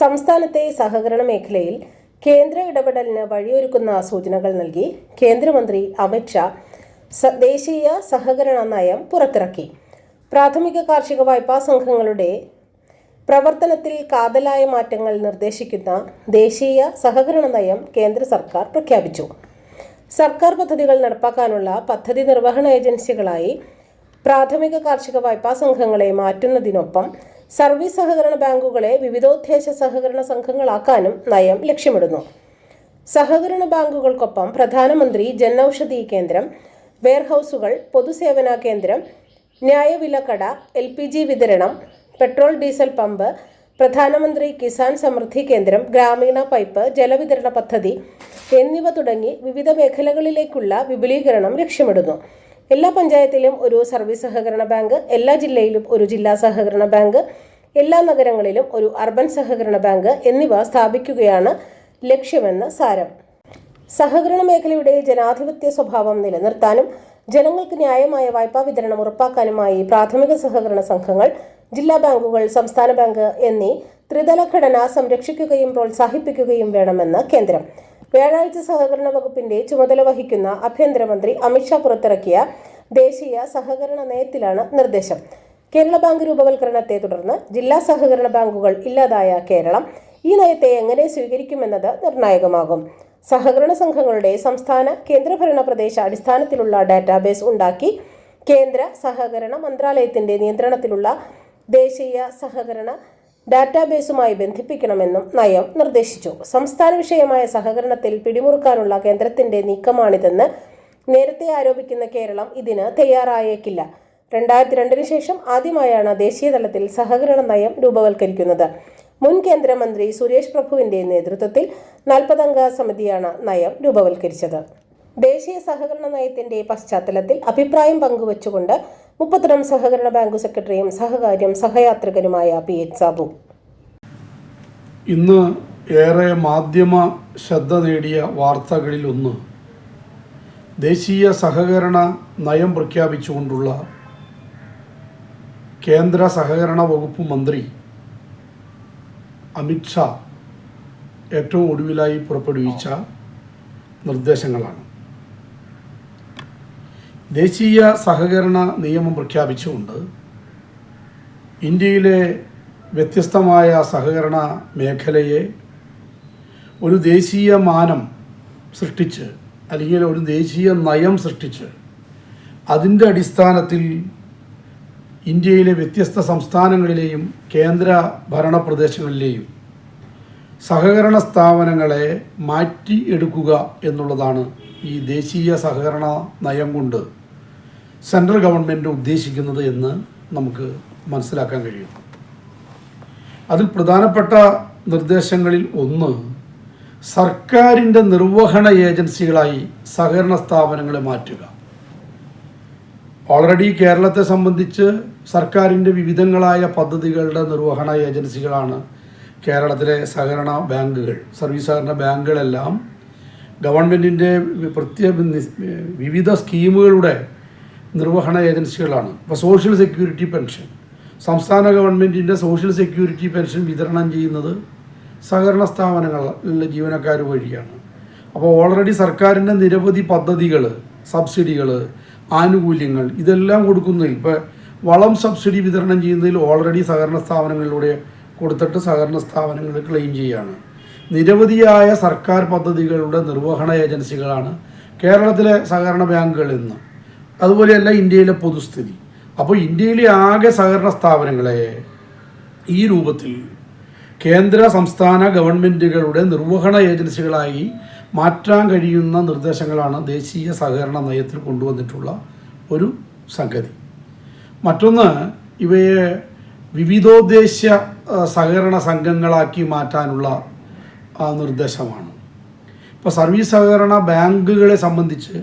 സംസ്ഥാനത്തെ സഹകരണ മേഖലയിൽ കേന്ദ്ര ഇടപെടലിന് വഴിയൊരുക്കുന്ന സൂചനകൾ നൽകി കേന്ദ്രമന്ത്രി അമിത്ഷാ ദേശീയ സഹകരണ നയം പുറത്തിറക്കി. പ്രാഥമിക കാർഷിക വായ്പാ സംഘങ്ങളുടെ പ്രവർത്തനത്തിൽ കാതലായ മാറ്റങ്ങൾ നിർദ്ദേശിക്കുന്ന ദേശീയ സഹകരണ നയം കേന്ദ്ര സർക്കാർ പ്രഖ്യാപിച്ചു. സർക്കാർ പദ്ധതികൾ നടപ്പാക്കാനുള്ള പദ്ധതി നിർവഹണ ഏജൻസികളായി പ്രാഥമിക കാർഷിക വായ്പാ സംഘങ്ങളെ മാറ്റുന്നതിനൊപ്പം സർവീസ് സഹകരണ ബാങ്കുകളെ വിവിധോദ്ദേശ സഹകരണ സംഘങ്ങളാക്കാനും നയം ലക്ഷ്യമിടുന്നു. സഹകരണ ബാങ്കുകൾക്കൊപ്പം പ്രധാനമന്ത്രി ജൻ ഔഷധി കേന്ദ്രം വെയർഹൌസുകൾ പൊതുസേവന കേന്ദ്രം ന്യായവിലക്കട എൽ പി ജി വിതരണം പെട്രോൾ ഡീസൽ പമ്പ് പ്രധാനമന്ത്രി കിസാൻ സമൃദ്ധി കേന്ദ്രം ഗ്രാമീണ പൈപ്പ് ജലവിതരണ പദ്ധതി എന്നിവ തുടങ്ങി വിവിധ മേഖലകളിലേക്കുള്ള വിപുലീകരണം ലക്ഷ്യമിടുന്നു. എല്ലാ പഞ്ചായത്തിലും ഒരു സർവീസ് സഹകരണ ബാങ്ക് എല്ലാ ജില്ലയിലും ഒരു ജില്ലാ സഹകരണ ബാങ്ക് എല്ലാ നഗരങ്ങളിലും ഒരു അർബൻ സഹകരണ ബാങ്ക് എന്നിവ സ്ഥാപിക്കുകയാണ് ലക്ഷ്യമെന്ന് സാരം. സഹകരണ മേഖലയുടെ ജനാധിപത്യ സ്വഭാവം നിലനിർത്താനും ജനങ്ങൾക്ക് ന്യായമായ വായ്പാ വിതരണം ഉറപ്പാക്കാനുമായി പ്രാഥമിക സഹകരണ സംഘങ്ങൾ ജില്ലാ ബാങ്കുകൾ സംസ്ഥാന ബാങ്ക് എന്നീ ത്രിതല ഘടന സംരക്ഷിക്കുകയും പ്രോത്സാഹിപ്പിക്കുകയും വേണമെന്ന് കേന്ദ്രം. വ്യാഴാഴ്ച സഹകരണ വകുപ്പിന്റെ ചുമതല വഹിക്കുന്ന ആഭ്യന്തരമന്ത്രി അമിത്ഷാ പുറത്തിറക്കിയ ദേശീയ സഹകരണ നയത്തിലാണ് നിർദ്ദേശം. കേരള ബാങ്ക് രൂപവൽക്കരണത്തെ തുടർന്ന് ജില്ലാ സഹകരണ ബാങ്കുകൾ ഇല്ലാതായ കേരളം ഈ നയത്തെ എങ്ങനെ സ്വീകരിക്കുമെന്നത് നിർണായകമാകും. സഹകരണ സംഘങ്ങളുടെ സംസ്ഥാന കേന്ദ്രഭരണ പ്രദേശ അടിസ്ഥാനത്തിലുള്ള ഡാറ്റാബേസ് ഉണ്ടാക്കി കേന്ദ്ര സഹകരണ മന്ത്രാലയത്തിന്റെ നിയന്ത്രണത്തിലുള്ള ദേശീയ സഹകരണ ഡാറ്റാബേസുമായി ബന്ധിപ്പിക്കണമെന്നും നയം നിർദ്ദേശിച്ചു. സംസ്ഥാന വിഷയമായ സഹകരണത്തിൽ പിടിമുറുക്കാനുള്ള കേന്ദ്രത്തിന്റെ നീക്കമാണിതെന്ന് നേരത്തെ ആരോപിക്കുന്ന കേരളം ഇതിന് തയ്യാറായേക്കില്ല. രണ്ടായിരത്തി രണ്ടിന് ശേഷം ആദ്യമായാണ് ദേശീയ തലത്തിൽ സഹകരണ നയം രൂപവൽക്കരിക്കുന്നത്. മുൻ കേന്ദ്രമന്ത്രി സുരേഷ് പ്രഭുവിന്റെ നേതൃത്വത്തിൽ നാൽപ്പതംഗ സമിതിയാണ് നയം രൂപവൽക്കരിച്ചത്. ദേശീയ സഹകരണ നയത്തിന്റെ പശ്ചാത്തലത്തിൽ അഭിപ്രായം പങ്കുവച്ചുകൊണ്ട് മുപ്പത്തിരം സഹകരണ ബാങ്ക് സെക്രട്ടറിയും സഹകാര്യം സഹയാത്രികനുമായ പി എച്ച് സാബു. ഇന്ന് ഏറെ മാധ്യമ ശ്രദ്ധ നേടിയ വാർത്തകളിൽ ഒന്ന്. ദേശീയ സഹകരണ നയം പ്രഖ്യാപിച്ചുകൊണ്ടുള്ള കേന്ദ്ര സഹകരണ വകുപ്പ് മന്ത്രി അമിത്ഷാ ഏറ്റവും ഒടുവിലായി പുറപ്പെടുവിച്ച നിർദ്ദേശങ്ങളാണ്. ദേശീയ സഹകരണ നിയമം പ്രഖ്യാപിച്ചുകൊണ്ട് ഇന്ത്യയിലെ വ്യത്യസ്തമായ സഹകരണ മേഖലയെ ഒരു ദേശീയ മാനം സൃഷ്ടിച്ച് അല്ലെങ്കിൽ ഒരു ദേശീയ നയം സൃഷ്ടിച്ച് അതിന്റെ അടിസ്ഥാനത്തിൽ ഇന്ത്യയിലെ വ്യത്യസ്ത സംസ്ഥാനങ്ങളിലെയും കേന്ദ്ര ഭരണ പ്രദേശങ്ങളിലെയും സഹകരണ സ്ഥാപനങ്ങളെ മാറ്റി എടുക്കുക എന്നുള്ളതാണ് ഈ ദേശീയ സഹകരണ നയം കൊണ്ട് സെൻട്രൽ ഗവൺമെന്റ് ഉദ്ദേശിക്കുന്നത് എന്ന് നമുക്ക് മനസ്സിലാക്കാൻ കഴിയും. അതിൽ പ്രധാനപ്പെട്ട നിർദ്ദേശങ്ങളിൽ ഒന്ന് സർക്കാരിന്റെ നിർവഹണ ഏജൻസികളായി സഹകരണ സ്ഥാപനങ്ങളെ മാറ്റുക. ഓൾറെഡി കേരളത്തെ സംബന്ധിച്ച് സർക്കാരിന്റെ വിവിധങ്ങളായ പദ്ധതികളുടെ നിർവഹണ ഏജൻസികളാണ് കേരളത്തിലെ സഹകരണ ബാങ്കുകൾ സർവീസ് സഹകരണ ബാങ്കുകളെല്ലാം ഗവൺമെന്റിന്റെ പ്രത്യേക വിവിധ സ്കീമുകളുടെ നിർവഹണ ഏജൻസികളാണ്. ഇപ്പോൾ സോഷ്യൽ സെക്യൂരിറ്റി പെൻഷൻ സംസ്ഥാന ഗവൺമെന്റിന്റെ സോഷ്യൽ സെക്യൂരിറ്റി പെൻഷൻ വിതരണം ചെയ്യുന്നത് സഹകരണ സ്ഥാപനങ്ങളിലെ ജീവനക്കാർ വഴിയാണ്. അപ്പോൾ ഓൾറെഡി സർക്കാരിന്റെ നിരവധി പദ്ധതികൾ സബ്സിഡികൾ ആനുകൂല്യങ്ങൾ ഇതെല്ലാം കൊടുക്കുന്നതിൽ ഇപ്പോൾ വളം സബ്സിഡി വിതരണം ചെയ്യുന്നതിൽ ഓൾറെഡി സഹകരണ സ്ഥാപനങ്ങളിലൂടെ കൊടുത്തിട്ട് സഹകരണ സ്ഥാപനങ്ങൾ ക്ലെയിം ചെയ്യുകയാണ് നിരവധിയായ സർക്കാർ പദ്ധതികളുടെ നിർവഹണ ഏജൻസികളാണ് കേരളത്തിലെ സഹകരണ ബാങ്കുകളിൽ ഇന്ന് അതുപോലെയല്ല ഇന്ത്യയിലെ പൊതുസ്ഥിതി. അപ്പോൾ ഇന്ത്യയിലെ ആകെ സഹകരണ സ്ഥാപനങ്ങളെ ഈ രൂപത്തിൽ കേന്ദ്ര സംസ്ഥാന ഗവൺമെന്റുകളുടെ നിർവഹണ ഏജൻസികളായി മാറ്റാൻ കഴിയുന്ന നിർദ്ദേശങ്ങളാണ് ദേശീയ സഹകരണ നയത്തിൽ കൊണ്ടുവന്നിട്ടുള്ള ഒരു സംഗതി. മറ്റൊന്ന് ഇവയെ വിവിധോദ്ദേശ സഹകരണ സംഘങ്ങളാക്കി മാറ്റാനുള്ള നിർദ്ദേശമാണ്. ഇപ്പോൾ സർവീസ് സഹകരണ ബാങ്കുകളെ സംബന്ധിച്ച്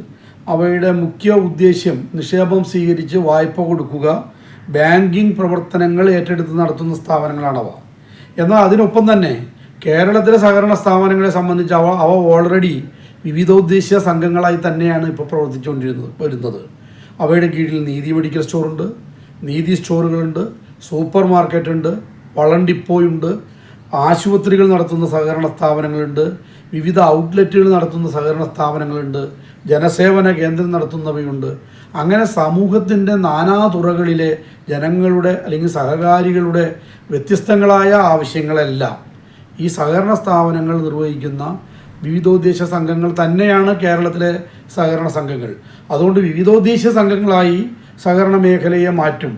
അവയുടെ മുഖ്യ ഉദ്ദേശ്യം നിക്ഷേപം സ്വീകരിച്ച് വായ്പ കൊടുക്കുക ബാങ്കിംഗ് പ്രവർത്തനങ്ങൾ ഏറ്റെടുത്ത് നടത്തുന്ന സ്ഥാപനങ്ങളാണവ. എന്നാൽ അതിനൊപ്പം തന്നെ കേരളത്തിലെ സഹകരണ സ്ഥാപനങ്ങളെ സംബന്ധിച്ച് അവ അവ ഓൾറെഡി വിവിധോദ്ദേശ സംഘങ്ങളായി തന്നെയാണ് ഇപ്പോൾ പ്രവർത്തിച്ചുകൊണ്ടിരുന്നത് വരുന്നത്. അവയുടെ കീഴിൽ നീതി മെഡിക്കൽ സ്റ്റോറുണ്ട് നീതി സ്റ്റോറുകളുണ്ട് സൂപ്പർ മാർക്കറ്റ് ഉണ്ട് വളം ഡിപ്പോയുണ്ട് ആശുപത്രികൾ നടത്തുന്ന സഹകരണ സ്ഥാപനങ്ങളുണ്ട് വിവിധ ഔട്ട്ലെറ്റുകൾ നടത്തുന്ന സഹകരണ സ്ഥാപനങ്ങളുണ്ട് ജനസേവന കേന്ദ്രം നടത്തുന്നവയുണ്ട്. അങ്ങനെ സമൂഹത്തിന്റെ നാനാതുറകളിലെ ജനങ്ങളുടെ അല്ലെങ്കിൽ സഹകാരികളുടെ വ്യത്യസ്തങ്ങളായ ആവശ്യങ്ങളെല്ലാം ഈ സഹകരണ സ്ഥാപനങ്ങൾ നിർവഹിക്കുന്ന വിവിധോദ്ദേശ സംഘങ്ങൾ തന്നെയാണ് കേരളത്തിലെ സഹകരണ സംഘങ്ങൾ. അതുകൊണ്ട് വിവിധോദ്ദേശ സംഘങ്ങളായി സഹകരണ മേഖലയെ മാറ്റും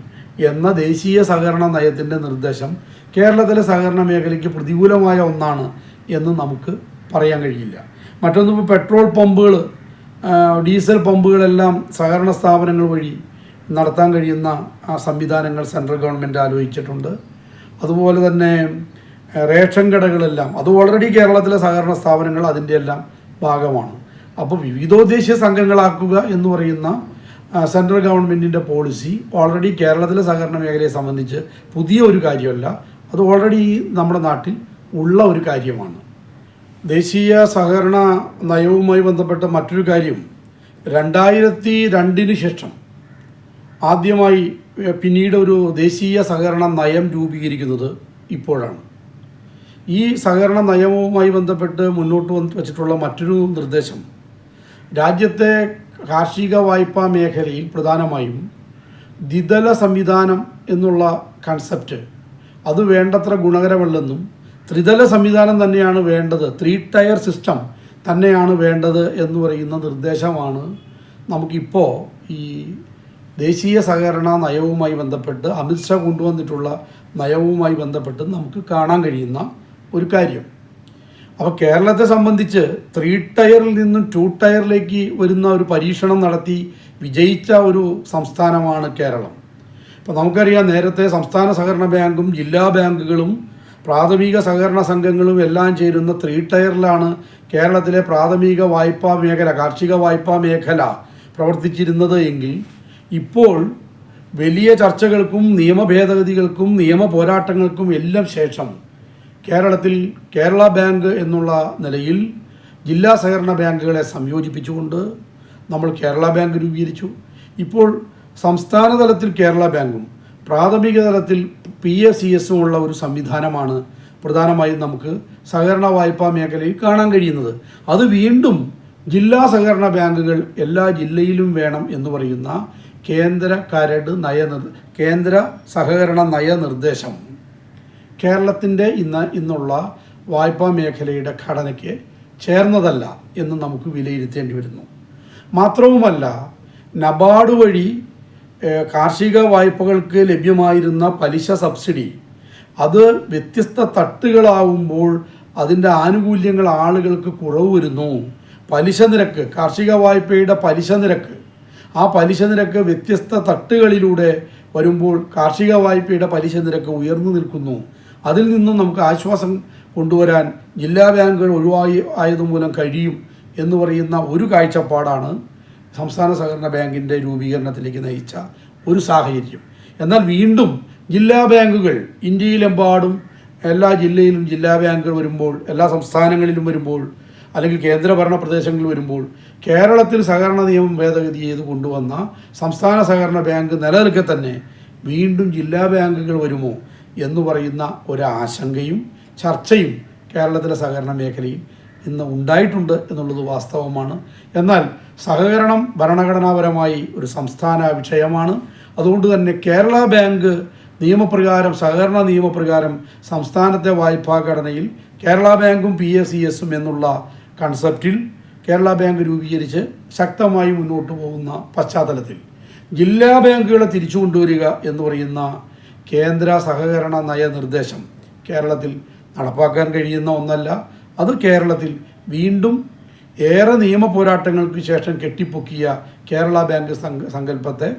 എന്ന ദേശീയ സഹകരണ നയത്തിന്റെ നിർദ്ദേശം കേരളത്തിലെ സഹകരണ മേഖലയ്ക്ക് പ്രതികൂലമായ ഒന്നാണ് എന്ന് നമുക്ക് പറയാൻ കഴിയില്ല. മറ്റൊന്നിപ്പോൾ പെട്രോൾ പമ്പുകൾ ഡീസൽ പമ്പുകളെല്ലാം സഹകരണ സ്ഥാപനങ്ങൾ വഴി നടത്താൻ കഴിയുന്ന ആ സംവിധാനങ്ങൾ സെൻട്രൽ ഗവൺമെന്റ് ആലോചിച്ചിട്ടുണ്ട്. അതുപോലെ തന്നെ റേഷൻ കടകളെല്ലാം അത് ഓൾറെഡി കേരളത്തിലെ സഹകരണ സ്ഥാപനങ്ങൾ അതിന്റെ എല്ലാം ഭാഗമാണ്. അപ്പോൾ വിവിധോദ്ദേശീയ സംഘങ്ങളാക്കുക എന്ന് പറയുന്ന സെൻട്രൽ ഗവൺമെന്റിന്റെ പോളിസി ഓൾറെഡി കേരളത്തിലെ സഹകരണ മേഖലയെ സംബന്ധിച്ച് പുതിയ ഒരു കാര്യമല്ല. അത് ഓൾറെഡി നമ്മുടെ നാട്ടിൽ ഉള്ള ഒരു കാര്യമാണ്. ദേശീയ സഹകരണ നയവുമായി ബന്ധപ്പെട്ട മറ്റൊരു കാര്യം രണ്ടായിരത്തി രണ്ടിന് ശേഷം ആദ്യമായി പിന്നീട് ഒരു ദേശീയ സഹകരണ നയം രൂപീകരിക്കുന്നത് ഇപ്പോഴാണ്. ഈ സഹകരണ നയവുമായി ബന്ധപ്പെട്ട് മുന്നോട്ട് വെച്ചിട്ടുള്ള മറ്റൊരു നിർദ്ദേശം രാജ്യത്തെ കാർഷിക വായ്പാ മേഖലയിൽ പ്രധാനമായും ദ്വിതല സംവിധാനം എന്നുള്ള കൺസെപ്റ്റ് അത് വേണ്ടത്ര ഗുണകരമല്ലെന്നും ത്രിതല സംവിധാനം തന്നെയാണ് വേണ്ടത്. ത്രീ ടയർ സിസ്റ്റം തന്നെയാണ് വേണ്ടത് എന്ന് പറയുന്ന നിർദ്ദേശമാണ് നമുക്കിപ്പോൾ ഈ ദേശീയ സഹകരണ നയവുമായി ബന്ധപ്പെട്ട് അമിത്ഷാ കൊണ്ടുവന്നിട്ടുള്ള നയവുമായി ബന്ധപ്പെട്ട് നമുക്ക് കാണാൻ കഴിയുന്ന ഒരു കാര്യം. അപ്പോൾ കേരളത്തെ സംബന്ധിച്ച് ത്രീ ടയറിൽ നിന്നും ടു ടയറിലേക്ക് വരുന്ന ഒരു പരീക്ഷണം നടത്തി വിജയിച്ച ഒരു സംസ്ഥാനമാണ് കേരളം. അപ്പോൾ നമുക്കറിയാം നേരത്തെ സംസ്ഥാന സഹകരണ ബാങ്കും ജില്ലാ ബാങ്കുകളും പ്രാഥമിക സഹകരണ സംഘങ്ങളും എല്ലാം ചേരുന്ന ത്രീ ടയറിലാണ് കേരളത്തിലെ പ്രാഥമിക വായ്പാ മേഖല കാർഷിക വായ്പാ മേഖല പ്രവർത്തിച്ചിരുന്നത് എങ്കിൽ ഇപ്പോൾ വലിയ ചർച്ചകൾക്കും നിയമ ഭേദഗതികൾക്കും നിയമ പോരാട്ടങ്ങൾക്കും എല്ലാം ശേഷം കേരളത്തിൽ കേരള ബാങ്ക് എന്നുള്ള നിലയിൽ ജില്ലാ സഹകരണ ബാങ്കുകളെ സംയോജിപ്പിച്ചുകൊണ്ട് നമ്മൾ കേരള ബാങ്ക് രൂപീകരിച്ചു. ഇപ്പോൾ സംസ്ഥാന തലത്തിൽ കേരള ബാങ്കും പ്രാഥമിക തലത്തിൽ പി എസ് സി എസും ഉള്ള ഒരു സംവിധാനമാണ് പ്രധാനമായും നമുക്ക് സഹകരണ വായ്പാ മേഖലയിൽ കാണാൻ കഴിയുന്നത്. അത് വീണ്ടും ജില്ലാ സഹകരണ ബാങ്കുകൾ എല്ലാ ജില്ലയിലും വേണം എന്ന് പറയുന്ന കേന്ദ്ര കരട് നയനിർ കേന്ദ്ര സഹകരണ നയനിർദ്ദേശം കേരളത്തിന്റെ ഇന്ന് ഇന്നുള്ള വായ്പാ മേഖലയുടെ ഘടനയ്ക്ക് ചേർന്നതല്ല എന്ന് നമുക്ക് വിലയിരുത്തേണ്ടി വരുന്നു. മാത്രവുമല്ല നബാർഡ് വഴി കാർഷിക വായ്പകൾക്ക് ലഭ്യമായിരുന്ന പലിശ സബ്സിഡി. അത് വ്യത്യസ്ത തട്ടുകളാവുമ്പോൾ അതിന്റെ ആനുകൂല്യങ്ങൾ ആളുകൾക്ക് കുറവ് വരുന്നു. പലിശ നിരക്ക് കാർഷിക വായ്പയുടെ പലിശ നിരക്ക്. ആ പലിശ നിരക്ക് വ്യത്യസ്ത തട്ടുകളിലൂടെ വരുമ്പോൾ കാർഷിക വായ്പയുടെ പലിശ നിരക്ക് ഉയർന്നു നിൽക്കുന്നു. അതിൽ നിന്നും നമുക്ക് ആശ്വാസം കൊണ്ടുവരാൻ ജില്ലാ ബാങ്കുകൾ ഒഴിവായി ആയതുമൂലം കഴിയും എന്ന് പറയുന്ന ഒരു കാഴ്ചപ്പാടാണ് സംസ്ഥാന സഹകരണ ബാങ്കിന്റെ രൂപീകരണത്തിലേക്ക് നയിച്ച ഒരു സാഹചര്യം. എന്നാൽ വീണ്ടും ജില്ലാ ബാങ്കുകൾ ഇന്ത്യയിലെമ്പാടും എല്ലാ ജില്ലയിലും ജില്ലാ ബാങ്കുകൾ വരുമ്പോൾ എല്ലാ സംസ്ഥാനങ്ങളിലും വരുമ്പോൾ അല്ലെങ്കിൽ കേന്ദ്രഭരണ പ്രദേശങ്ങളിൽ വരുമ്പോൾ കേരളത്തിൽ സഹകരണ നിയമം ഭേദഗതി ചെയ്ത് കൊണ്ടുവന്ന സംസ്ഥാന സഹകരണ ബാങ്ക് നിലനിൽക്കെ തന്നെ വീണ്ടും ജില്ലാ ബാങ്കുകൾ വരുമോ എന്ന് പറയുന്ന ഒരാശങ്കയും ചർച്ചയും കേരളത്തിലെ സഹകരണ മേഖലയിൽ ഇന്ന് ഉണ്ടായിട്ടുണ്ട് എന്നുള്ളത് വാസ്തവമാണ്. എന്നാൽ സഹകരണം ഭരണഘടനാപരമായി ഒരു സംസ്ഥാന വിഷയമാണ്. അതുകൊണ്ട് തന്നെ കേരള ബാങ്ക് നിയമപ്രകാരം സഹകരണ നിയമപ്രകാരം സംസ്ഥാനത്തെ വായ്പാ ഘടനയിൽ കേരള ബാങ്കും പി എസ് സി എസും എന്നുള്ള കൺസെപ്റ്റിൽ കേരള ബാങ്ക് രൂപീകരിച്ച് ശക്തമായി മുന്നോട്ട് പോകുന്ന പശ്ചാത്തലത്തിൽ ജില്ലാ ബാങ്കുകളെ തിരിച്ചു കൊണ്ടുവരിക എന്ന് പറയുന്ന കേന്ദ്ര സഹകരണ നയനിർദ്ദേശം കേരളത്തിൽ നടപ്പാക്കാൻ കഴിയുന്ന ഒന്നല്ല. അത് കേരളത്തിൽ വീണ്ടും ഏറെ നിയമ പോരാട്ടങ്ങൾക്ക് ശേഷം കെട്ടിപ്പൊക്കിയ കേരള ബാങ്ക് സങ്ക സങ്കല്പത്തെ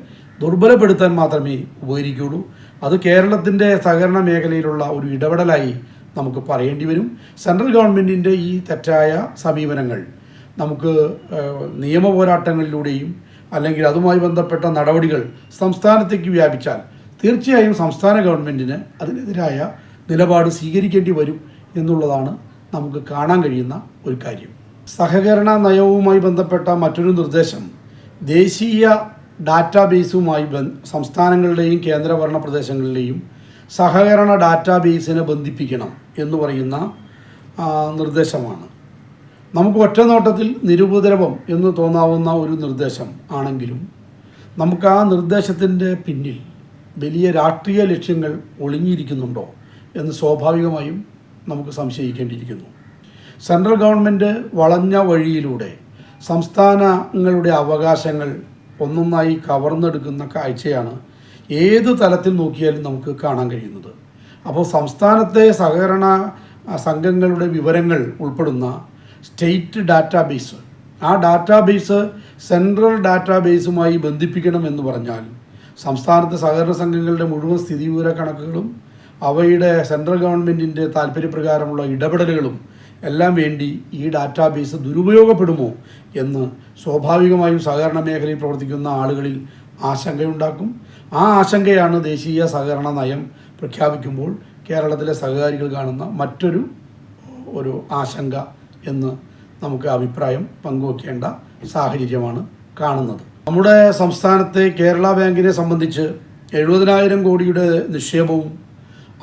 ദുർബലപ്പെടുത്താൻ മാത്രമേ ഉപകരിക്കുകയുള്ളൂ അത് കേരളത്തിന്റെ സഹകരണ മേഖലയിലുള്ള ഒരു ഇടപെടലായി നമുക്ക് പറയേണ്ടി വരും. സെൻട്രൽ ഗവൺമെന്റിന്റെ ഈ തെറ്റായ സമീപനങ്ങൾ നമുക്ക് നിയമ പോരാട്ടങ്ങളിലൂടെയും അല്ലെങ്കിൽ അതുമായി ബന്ധപ്പെട്ട നടപടികൾ സംസ്ഥാനത്തേക്ക് വ്യാപിച്ചാൽ തീർച്ചയായും സംസ്ഥാന ഗവൺമെന്റിന് അതിനെതിരായ നിലപാട് സ്വീകരിക്കേണ്ടി വരും എന്നുള്ളതാണ് നമുക്ക് കാണാൻ കഴിയുന്ന ഒരു കാര്യം. സഹകരണ നയവുമായി ബന്ധപ്പെട്ട മറ്റൊരു നിർദ്ദേശം ദേശീയ ഡാറ്റാബേസുമായി ബന്ധ സംസ്ഥാനങ്ങളുടെയും കേന്ദ്രഭരണ പ്രദേശങ്ങളിലെയും സഹകരണ ഡാറ്റാബേസിനെ ബന്ധിപ്പിക്കണം എന്ന് പറയുന്ന നിർദ്ദേശമാണ്. നമുക്ക് ഒറ്റ നോട്ടത്തിൽ നിരുപദ്രവം എന്ന് തോന്നാവുന്ന ഒരു നിർദ്ദേശം ആണെങ്കിലും നമുക്ക് ആ നിർദ്ദേശത്തിന്റെ പിന്നിൽ വലിയ രാഷ്ട്രീയ ലക്ഷ്യങ്ങൾ ഒളിഞ്ഞിരിക്കുന്നുണ്ടോ എന്ന് സ്വാഭാവികമായും നമുക്ക് സംശയിക്കേണ്ടിയിരിക്കുന്നു. സെൻട്രൽ ഗവൺമെന്റ് വളഞ്ഞ വഴിയിലൂടെ സംസ്ഥാനങ്ങളുടെ അവകാശങ്ങൾ ഒന്നൊന്നായി കവർന്നെടുക്കുന്ന കാഴ്ചയാണ് ഏത് തലത്തിൽ നോക്കിയാലും നമുക്ക് കാണാൻ കഴിയുന്നത്. അപ്പോൾ സംസ്ഥാനത്തെ സഹകരണ സംഘങ്ങളുടെ വിവരങ്ങൾ ഉൾപ്പെടുന്ന സ്റ്റേറ്റ് ഡാറ്റാബേസ് ആ ഡാറ്റാബേസ് സെൻട്രൽ ഡാറ്റാബേസുമായി ബന്ധിപ്പിക്കണം എന്ന് പറഞ്ഞാൽ സംസ്ഥാനത്തെ സഹകരണ സംഘങ്ങളുടെ മുഴുവൻ സ്ഥിതി വിവര കണക്കുകളും അവയുടെ സെൻട്രൽ ഗവൺമെന്റിന്റെ താല്പര്യപ്രകാരമുള്ള ഇടപെടലുകളും എല്ലാം വേണ്ടി ഈ ഡാറ്റാബേസ് ദുരുപയോഗപ്പെടുമോ എന്ന് സ്വാഭാവികമായും സഹകരണ മേഖലയിൽ പ്രവർത്തിക്കുന്ന ആളുകളിൽ ആശങ്കയുണ്ടാക്കും. ആ ആശങ്കയാണ് ദേശീയ സഹകരണ നയം പ്രഖ്യാപിക്കുമ്പോൾ കേരളത്തിലെ സഹകാരികൾ കാണുന്ന മറ്റൊരു ഒരു ആശങ്ക എന്ന് നമുക്ക് അഭിപ്രായം പങ്കുവെക്കേണ്ട സാഹചര്യമാണ് കാണുന്നത്. നമ്മുടെ സംസ്ഥാനത്തെ കേരള ബാങ്കിനെ സംബന്ധിച്ച് എഴുപതിനായിരം കോടിയുടെ നിക്ഷേപവും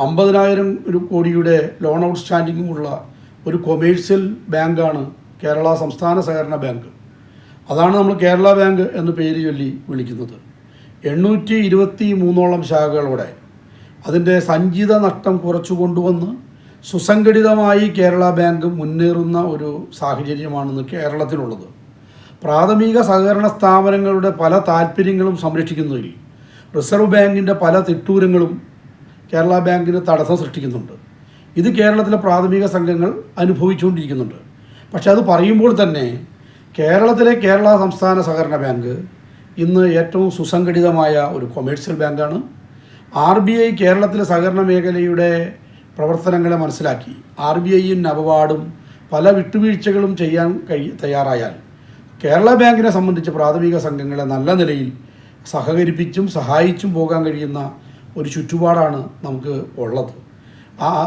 അമ്പതിനായിരം ഒരു കോടിയുടെ ലോൺ ഔട്ട്സ്റ്റാൻഡിങ്ങും ഉള്ള ഒരു കൊമേഴ്സ്യൽ ബാങ്കാണ് കേരള സംസ്ഥാന സഹകരണ ബാങ്ക്. അതാണ് നമ്മൾ കേരള ബാങ്ക് എന്ന് പേര് ചൊല്ലി വിളിക്കുന്നത്. എണ്ണൂറ്റി ഇരുപത്തി മൂന്നോളം ശാഖകളോടെ അതിന്റെ സഞ്ചിത നഷ്ടം കുറച്ചു കൊണ്ടുവന്ന് സുസംഘടിതമായി കേരള ബാങ്ക് മുന്നേറുന്ന ഒരു സാഹചര്യമാണെന്ന് കേരളത്തിലുള്ളത്. പ്രാഥമിക സഹകരണ സ്ഥാപനങ്ങളുടെ പല താല്പര്യങ്ങളും സംരക്ഷിക്കുന്നതിൽ റിസർവ് ബാങ്കിന്റെ പല തിട്ടൂരങ്ങളും കേരള ബാങ്കിന് തടസ്സം സൃഷ്ടിക്കുന്നുണ്ട്. ഇത് കേരളത്തിലെ പ്രാഥമിക സംഘങ്ങൾ അനുഭവിച്ചുകൊണ്ടിരിക്കുന്നുണ്ട്. പക്ഷെ അത് പറയുമ്പോൾ തന്നെ കേരളത്തിലെ കേരള സംസ്ഥാന സഹകരണ ബാങ്ക് ഇന്ന് ഏറ്റവും സുസംഘടിതമായ ഒരു കൊമേഴ്സ്യൽ ബാങ്കാണ്. ആർ ബി ഐ കേരളത്തിലെ സഹകരണ മേഖലയുടെ പ്രവർത്തനങ്ങളെ മനസ്സിലാക്കി ആർ ബി ഐയും നബവാർഡും പല വിട്ടുവീഴ്ചകളും ചെയ്യാൻ കഴി തയ്യാറായാൽ കേരള ബാങ്കിനെ സംബന്ധിച്ച് പ്രാഥമിക സംഘങ്ങളെ നല്ല നിലയിൽ സഹകരിപ്പിച്ചും സഹായിച്ചും പോകാൻ കഴിയുന്ന ഒരു ചുറ്റുപാടാണ് നമുക്ക് ഉള്ളത്.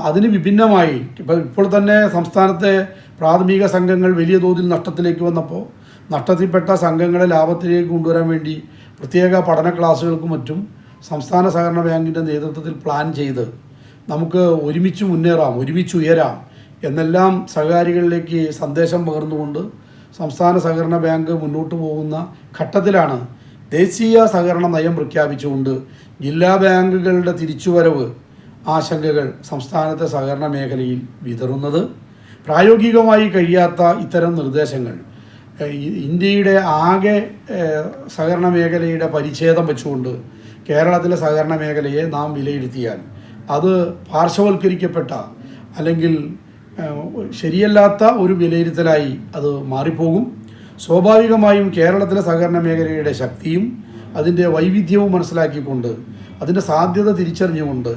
അതിന് വിഭിന്നമായി ഇപ്പോൾ ഇപ്പോൾ തന്നെ സംസ്ഥാനത്തെ പ്രാഥമിക സംഘങ്ങൾ വലിയ തോതിൽ നഷ്ടത്തിലേക്ക് വന്നപ്പോൾ നഷ്ടത്തിൽപ്പെട്ട സംഘങ്ങളെ ലാഭത്തിലേക്ക് കൊണ്ടുവരാൻ വേണ്ടി പ്രത്യേക പഠന ക്ലാസ്സുകൾക്കും മറ്റും സംസ്ഥാന സഹകരണ ബാങ്കിന്റെ നേതൃത്വത്തിൽ പ്ലാൻ ചെയ്ത് നമുക്ക് ഒരുമിച്ച് മുന്നേറാം ഒരുമിച്ച് ഉയരാം എന്നെല്ലാം സഹകാരികളിലേക്ക് സന്ദേശം പകർന്നുകൊണ്ട് സംസ്ഥാന സഹകരണ ബാങ്ക് മുന്നോട്ട് പോകുന്ന ഘട്ടത്തിലാണ് ദേശീയ സഹകരണ നയം പ്രഖ്യാപിച്ചുകൊണ്ട് ജില്ലാ ബാങ്കുകളുടെ തിരിച്ചുവരവ് ആശങ്കകൾ സംസ്ഥാനത്തെ സഹകരണ മേഖലയിൽ വിതറുന്നത്. പ്രായോഗികമായി കഴിയാത്ത ഇത്തരം നിർദ്ദേശങ്ങൾ ഇന്ത്യയുടെ ആകെ സഹകരണ മേഖലയുടെ പരിച്ഛേദം വെച്ചുകൊണ്ട് കേരളത്തിലെ സഹകരണ മേഖലയെ നാം വിലയിരുത്തിയാൽ അത് പാർശ്വവൽക്കരിക്കപ്പെട്ട അല്ലെങ്കിൽ ശരിയല്ലാത്ത ഒരു വിലയിരുത്തലായി അത് മാറിപ്പോകും. സ്വാഭാവികമായും കേരളത്തിലെ സഹകരണ മേഖലയുടെ ശക്തിയും അതിന്റെ വൈവിധ്യവും മനസ്സിലാക്കിക്കൊണ്ട് അതിന്റെ സാധ്യത തിരിച്ചറിഞ്ഞുകൊണ്ട്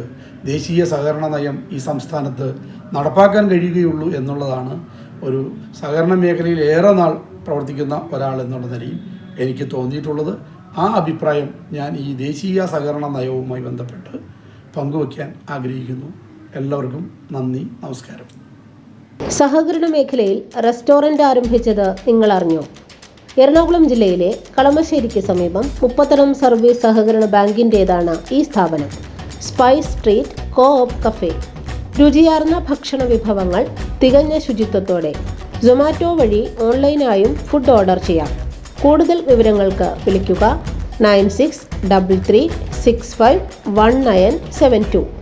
ദേശീയ സഹകരണ നയം ഈ സംസ്ഥാനത്ത് നടപ്പാക്കാൻ കഴിയുകയുള്ളൂ എന്നുള്ളതാണ് ഒരു സഹകരണ മേഖലയിൽ ഏറെ നാൾ പ്രവർത്തിക്കുന്ന ഒരാൾ എന്നുള്ള നിലയിൽ എനിക്ക് തോന്നിയിട്ടുള്ളത്. ആ അഭിപ്രായം ഞാൻ ഈ ദേശീയ സഹകരണ നയവുമായി ബന്ധപ്പെട്ട് പങ്കുവയ്ക്കാൻ ആഗ്രഹിക്കുന്നു. എല്ലാവർക്കും നന്ദി നമസ്കാരം. സഹകരണ മേഖലയിൽ റെസ്റ്റോറന്റ് ആരംഭിച്ചത് നിങ്ങൾ അറിഞ്ഞോ എറണാകുളം ജില്ലയിലെ കളമശ്ശേരിക്ക് സമീപം മുപ്പത്തണം സർവീസ് സഹകരണ ബാങ്കിന്റേതാണ് ഈ സ്ഥാപനം. Spice street co op cafe രുചിയാർന്ന ഭക്ഷണ വിഭവങ്ങൾ തികഞ്ഞ ശുചിത്വത്തോടെ. സൊമാറ്റോ വഴി ഓൺലൈനായും ഫുഡ് ഓർഡർ ചെയ്യാം. കൂടുതൽ വിവരങ്ങൾക്ക് വിളിക്കുക nine six double three six five one nine seven two.